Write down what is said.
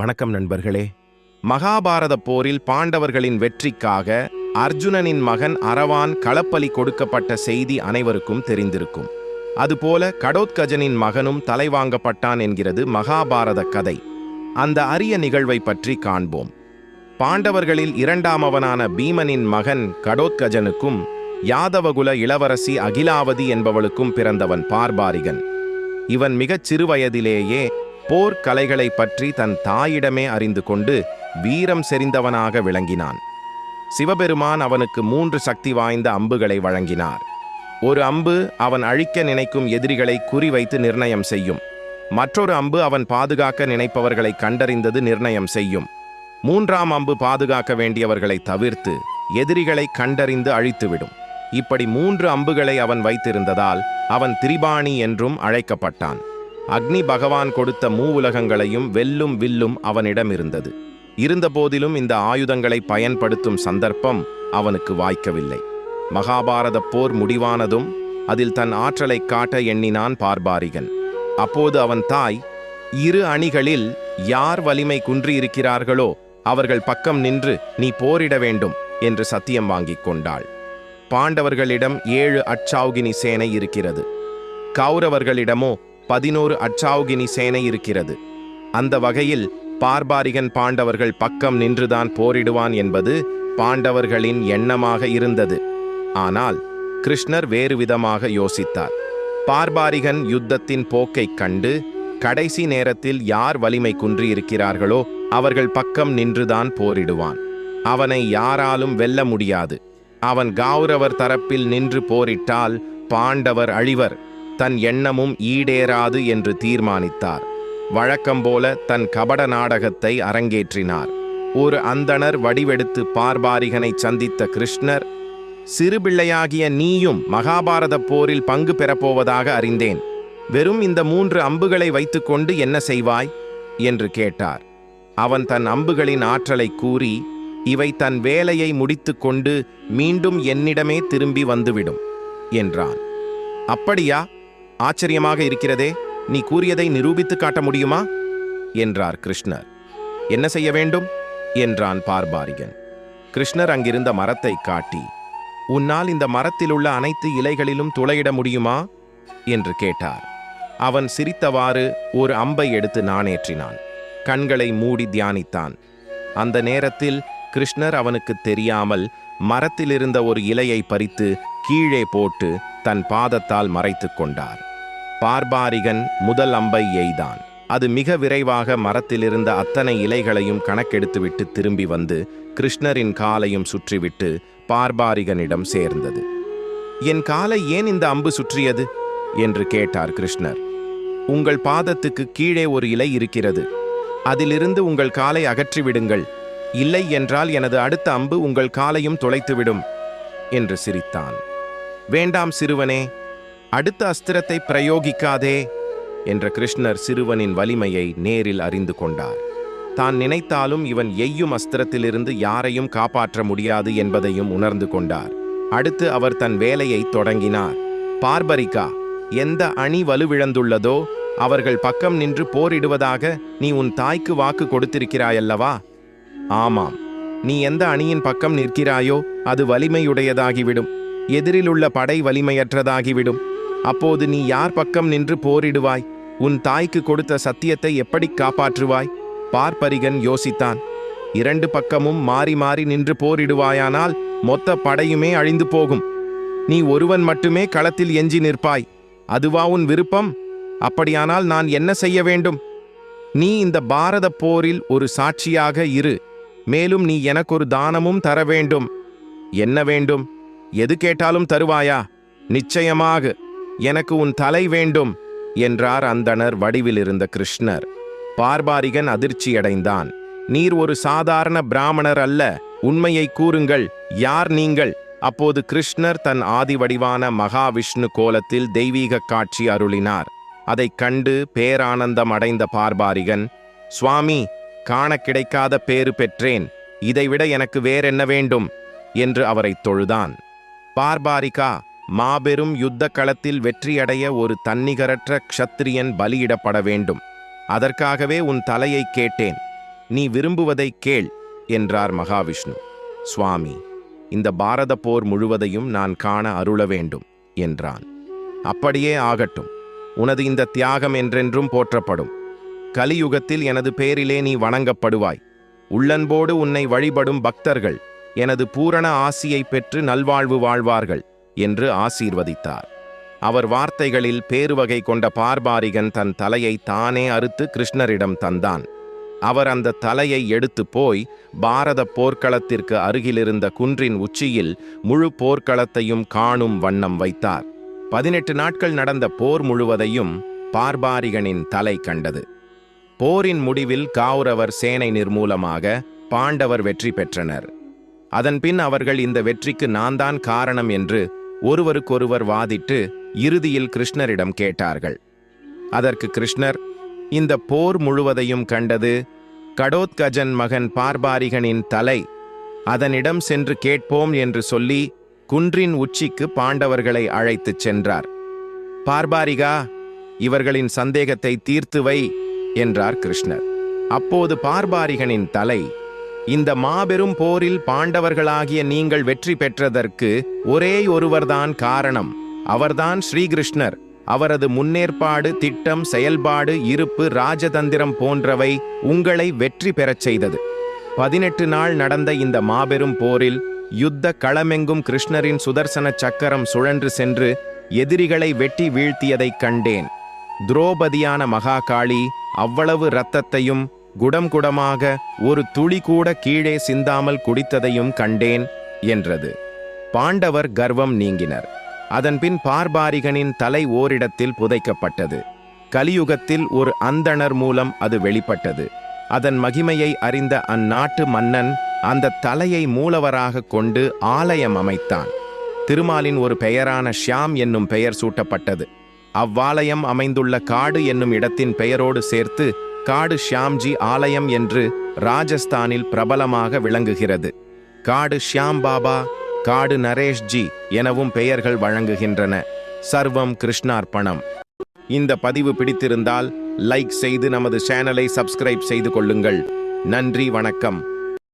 வணக்கம் நண்பர்களே. மகாபாரத போரில் பாண்டவர்களின் வெற்றிக்காக அர்ஜுனனின் மகன் அரவான் களப்பலி கொடுக்கப்பட்ட செய்தி அனைவருக்கும் தெரிந்திருக்கும். அதுபோல கடோத்கஜனின் மகனும் தலைவாங்கப்பட்டான் என்கிறது மகாபாரத கதை. அந்த அரிய நிகழ்வை பற்றி காண்போம். பாண்டவர்களில் இரண்டாமவனான பீமனின் மகன் கடோத்கஜனுக்கும் யாதவகுல இளவரசி அகிலாவதி என்பவளுக்கும் பிறந்தவன் பார்பாரிகன். இவன் மிகச் சிறுவயதிலேயே போர்க் கலைகளைப் பற்றி தன் தாயிடமே அறிந்து கொண்டு வீரம் செறிந்தவனாக விளங்கினான். சிவபெருமான் அவனுக்கு மூன்று சக்தி வாய்ந்த அம்புகளை வழங்கினார். ஒரு அம்பு அவன் அழிக்க நினைக்கும் எதிரிகளை குறிவைத்து நிர்ணயம் செய்யும். மற்றொரு அம்பு அவன் பாதுகாக்க நினைப்பவர்களை கண்டறிந்தது நிர்ணயம் செய்யும். மூன்றாம் அம்பு பாதுகாக்க வேண்டியவர்களை தவிர்த்து எதிரிகளை கண்டறிந்து அழித்துவிடும். இப்படி மூன்று அம்புகளை அவன் வைத்திருந்ததால் அவன் திரிபாணி என்றும் அழைக்கப்பட்டான். அக்னி பகவான் கொடுத்த மூவுலகங்களையும் வெல்லும் வில்லும் அவனிடம் இருந்தது இருந்தபோதிலும் இந்த ஆயுதங்களை பயன்படுத்தும் சந்தர்ப்பம் அவனுக்கு வாய்க்கவில்லை. மகாபாரத போர் முடிவானதும் அதில் தன் ஆற்றலைக் காட்ட எண்ணினான் பார்பாரிகன். அப்போது அவன் தாய் இரு அணிகளில் யார் வலிமை குன்றியிருக்கிறார்களோ அவர்கள் பக்கம் நின்று நீ போரிட வேண்டும் என்று சத்தியம் வாங்கிக் கொண்டாள். பாண்டவர்களிடம் ஏழு அச்சாவுகினி சேனை இருக்கிறது. கௌரவர்களிடமோ பதினோரு அச்சாவுகினி சேனை இருக்கிறது. அந்த வகையில் பார்பாரிகன் பாண்டவர்கள் பக்கம் நின்றுதான் போரிடுவான் என்பது பாண்டவர்களின் எண்ணமாக இருந்தது. ஆனால் கிருஷ்ணர் வேறு விதமாக யோசித்தார். பார்பாரிகன் யுத்தத்தின் போக்கைக் கண்டு கடைசி நேரத்தில் யார் வலிமை குன்றியிருக்கிறார்களோ அவர்கள் பக்கம் நின்றுதான் போரிடுவான். அவனை யாராலும் வெல்ல முடியாது. அவன் கௌரவர் தரப்பில் நின்று போரிட்டால் பாண்டவர் அழிவர். தன் எண்ணமும் ஈடேறாது என்று தீர்மானித்தார். வழக்கம்போல தன் கபட நாடகத்தை அரங்கேற்றினார். ஒரு அந்தணர் வடிவெடுத்து பார்பாரிகனை சந்தித்த கிருஷ்ணர் சிறுபிள்ளையாகிய நீயும் மகாபாரத போரில் பங்கு பெறப்போவதாக அறிந்தேன். வெறும் இந்த மூன்று அம்புகளை வைத்துக்கொண்டு என்ன செய்வாய்? என்று கேட்டார். அவன் தன் அம்புகளின் ஆற்றலை கூறி இவை தன் வேலையை முடித்துக்கொண்டு மீண்டும் என்னிடமே திரும்பி வந்துவிடும் என்றான். அப்படியா? ஆச்சரியமாக இருக்கிறதே நீ கூறியதை நிரூபித்து காட்ட முடியுமா? என்றார் கிருஷ்ணர். என்ன செய்ய வேண்டும்? என்றான் பார்பாரிகன். கிருஷ்ணர் அங்கிருந்த மரத்தை காட்டி உன்னால் இந்த மரத்தில் உள்ள அனைத்து இலைகளிலும் துளையிட முடியுமா? என்று கேட்டார். அவன் சிரித்தவாறு ஒரு அம்பை எடுத்து நாணேற்றினான். கண்களை மூடி தியானித்தான். அந்த நேரத்தில் கிருஷ்ணர் அவனுக்கு தெரியாமல் மரத்திலிருந்த ஒரு இலையை பறித்து கீழே போட்டு தன் பாதத்தால் மறைத்துக் கொண்டார். பார்பாரிகன் முதல் அம்பை எய்தான். அது மிக விரைவாக மரத்திலிருந்த அத்தனை இலைகளையும் கணக்கெடுத்துவிட்டு திரும்பி வந்து கிருஷ்ணரின் காலையும் சுற்றிவிட்டு பார்பாரிகனிடம் சேர்ந்தது. என் காலை ஏன் இந்த அம்பு சுற்றியது? என்று கேட்டார் கிருஷ்ணர். உங்கள் பாதத்துக்கு கீழே ஒரு இலை இருக்கிறது. அதிலிருந்து உங்கள் காலை அகற்றிவிடுங்கள். இல்லை என்றால் எனது அடுத்த அம்பு உங்கள் காலையும் துளைத்துவிடும் என்று சிரித்தான். வேண்டாம் சிறுவனே அடுத்த அஸ்திரத்தை பிரயோகிக்காதே என்ற கிருஷ்ணர் சிறுவனின் வலிமையை நேரில் அறிந்து கொண்டார். தான் நினைத்தாலும் இவன் எய்யும் அஸ்திரத்திலிருந்து யாரையும் காப்பாற்ற முடியாது என்பதையும் உணர்ந்து கொண்டார். அடுத்து அவர் தன் வேலையை தொடங்கினார். பார்பரிகா எந்த அணி வலுவிழந்துள்ளதோ அவர்கள் பக்கம் நின்று போரிடுவதாக நீ உன் தாய்க்கு வாக்கு கொடுத்திருக்கிறாயல்லவா? ஆமாம். நீ எந்த அணியின் பக்கம் நிற்கிறாயோ அது வலிமையுடையதாகிவிடும். எதிரிலுள்ள படை வலிமையற்றதாகிவிடும். அப்போது நீ யார் பக்கம் நின்று போரிடுவாய்? உன் தாய்க்கு கொடுத்த சத்தியத்தை எப்படி காப்பாற்றுவாய்? பார்ப்பரிகன் யோசித்தான். இரண்டு பக்கமும் மாறி மாறி நின்று போரிடுவாயானால் மொத்த படையுமே அழிந்து போகும். நீ ஒருவன் மட்டுமே களத்தில் எஞ்சி நிற்பாய். அதுவா உன் விருப்பம்? அப்படியானால் நான் என்ன செய்ய வேண்டும்? நீ இந்த பாரத போரில் ஒரு சாட்சியாக இரு. மேலும் நீ எனக்கொரு தானமும் தர வேண்டும். என்ன வேண்டும்? எது கேட்டாலும் தருவாயா? நிச்சயமாக. எனக்கு உன் தலை வேண்டும் என்றார் அந்தணர் வடிவிலிருந்த கிருஷ்ணர். பார்பாரிகன் அதிர்ச்சியடைந்தான். நீர் ஒரு சாதாரண பிராமணர் அல்ல உண்மையை கூறுங்கள் யார் நீங்கள்? அப்போது கிருஷ்ணர் தன் ஆதி வடிவான மகாவிஷ்ணு கோலத்தில் தெய்வீக காட்சி அருளினார். அதைக் கண்டு பேரானந்தம் அடைந்த பார்பாரிகன் சுவாமி காண கிடைக்காத பேறு பெற்றேன் இதைவிட எனக்கு வேறென்ன வேண்டும்? என்று அவரைத் தொழுதான். பார்பாரிகா மாபெரும் யுத்த களத்தில் வெற்றியடைய ஒரு தன்னிகரற்ற க்ஷத்திரியன் பலியிடப்பட வேண்டும். அதற்காகவே உன் தலையை கேட்டேன். நீ விரும்புவதை கேள் என்றார் மகாவிஷ்ணு. சுவாமி இந்த பாரத போர் முழுவதையும் நான் காண அருள வேண்டும் என்றான். அப்படியே ஆகட்டும். உனது இந்த தியாகம் என்றென்றும் போற்றப்படும். கலியுகத்தில் எனது பேரிலே நீ வணங்கப்படுவாய். உள்ளன்போடு உன்னை வழிபடும் பக்தர்கள் எனது பூரண ஆசியை பெற்று நல்வாழ்வு வாழ்வார்கள். என்று ஆசீர்வதித்தார். அவர் வார்த்தைகளில் பேருவகை கொண்ட பார்பாரிகன் தன் தலையை தானே அறுத்து கிருஷ்ணரிடம் தந்தான். அவர் அந்த தலையை எடுத்து போய் பாரத போர்க்களத்திற்கு அருகிலிருந்த குன்றின் உச்சியில் முழு போர்க்களத்தையும் காணும் வண்ணம் வைத்தார். பதினெட்டு நாட்கள் நடந்த போர் முழுவதையும் பார்பாரிகனின் தலை கண்டது. போரின் முடிவில் கௌரவர் சேனை நிர்மூலமாக பாண்டவர் வெற்றி பெற்றனர். அதன்பின் அவர்கள் இந்த வெற்றிக்கு நான் தான் காரணம் என்று ஒருவருக்கொருவர் வாதிட்டு இறுதியில் கிருஷ்ணரிடம் கேட்டார்கள். அதற்கு கிருஷ்ணர் இந்த போர் முழுவதையும் கண்டது கடோத்கஜன் மகன் பார்பாரிகனின் தலை அதனிடம் சென்று கேட்போம் என்று சொல்லி குன்றின் உச்சிக்கு பாண்டவர்களை அழைத்துச் சென்றார். பார்பாரிகா இவர்களின் சந்தேகத்தை தீர்த்து வை என்றார் கிருஷ்ணர். அப்போது பார்பாரிகனின் தலை இந்த மாபெரும் போரில் பாண்டவர்களாகிய நீங்கள் வெற்றி பெற்றதற்கு ஒரே ஒருவர்தான் காரணம். அவர்தான் ஸ்ரீகிருஷ்ணர். அவரது முன்னேற்பாடு திட்டம் செயல்பாடு இருப்பு ராஜதந்திரம் போன்றவை உங்களை வெற்றி பெறச் செய்தது. பதினெட்டு நாள் நடந்த இந்த மாபெரும் போரில் யுத்த களமெங்கும் கிருஷ்ணரின் சுதர்சன சக்கரம் சுழன்று சென்று எதிரிகளை வெட்டி வீழ்த்தியதைக் கண்டேன். துரோபதியான மகாகாளி அவ்வளவு இரத்தத்தையும் குடம் குடமாக ஒரு துளி கூட கீழே சிந்தாமல் குடித்ததையும் கண்டேன் என்றது. பாண்டவர் கர்வம் நீங்கினர். அதன்பின் பார்பாரிகனின் தலை ஓரிடத்தில் புதைக்கப்பட்டது. கலியுகத்தில் ஒரு அந்தணர் மூலம் அது வெளிப்பட்டது. அதன் மகிமையை அறிந்த அந்நாட்டு மன்னன் அந்த தலையை மூலவராக கொண்டு ஆலயம் அமைத்தான். திருமாலின் ஒரு பெயரான ஷியாம் என்னும் பெயர் சூட்டப்பட்டது. அவ்வாலயம் அமைந்துள்ள காடு என்னும் இடத்தின் பெயரோடு சேர்த்து காடு ஷியாம்ஜி ஆலயம் என்று ராஜஸ்தானில் பிரபலமாக விளங்குகிறது. காடு ஷியாம் பாபா காடு நரேஷ்ஜி எனவும் பெயர்கள் வழங்குகின்றன. சர்வம் கிருஷ்ணார்ப்பணம். இந்த பதிவு பிடித்திருந்தால் லைக் செய்து நமது சேனலை சப்ஸ்கிரைப் செய்து கொள்ளுங்கள். நன்றி வணக்கம்.